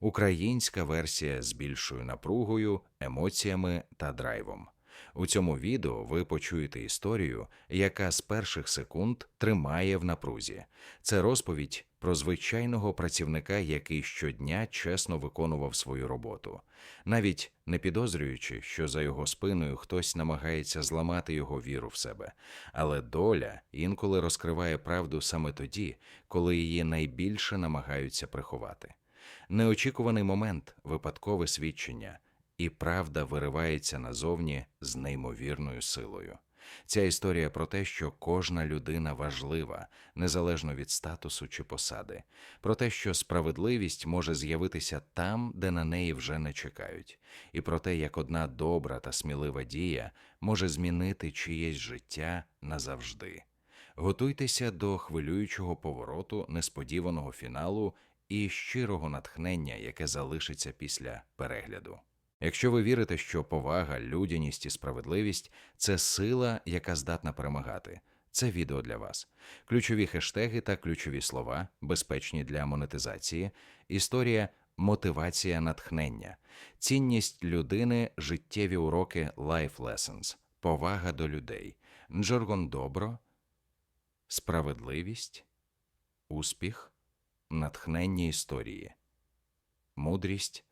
Українська версія з більшою напругою, емоціями та драйвом. У цьому відео ви почуєте історію, яка з перших секунд тримає в напрузі. Це розповідь про звичайного працівника, який щодня чесно виконував свою роботу, навіть не підозрюючи, що за його спиною хтось намагається зламати його віру в себе. Але доля інколи розкриває правду саме тоді, коли її найбільше намагаються приховати. Неочікуваний момент, випадкове свідчення, і правда виривається назовні з неймовірною силою. Ця історія про те, що кожна людина важлива, незалежно від статусу чи посади, про те, що справедливість може з'явитися там, де на неї вже не чекають, і про те, як одна добра та смілива дія може змінити чиєсь життя назавжди. Готуйтеся до хвилюючого повороту, несподіваного фіналу і щирого натхнення, яке залишиться після перегляду. Якщо ви вірите, що повага, людяність і справедливість це сила, яка здатна перемагати, це відео для вас. Ключові хештеги та ключові слова, безпечні для монетизації, історія, мотивація, натхнення, цінність людини, життєві уроки Life Lessons, повага до людей, Джоргон Добро, справедливість, успіх, натхнення історії, мудрість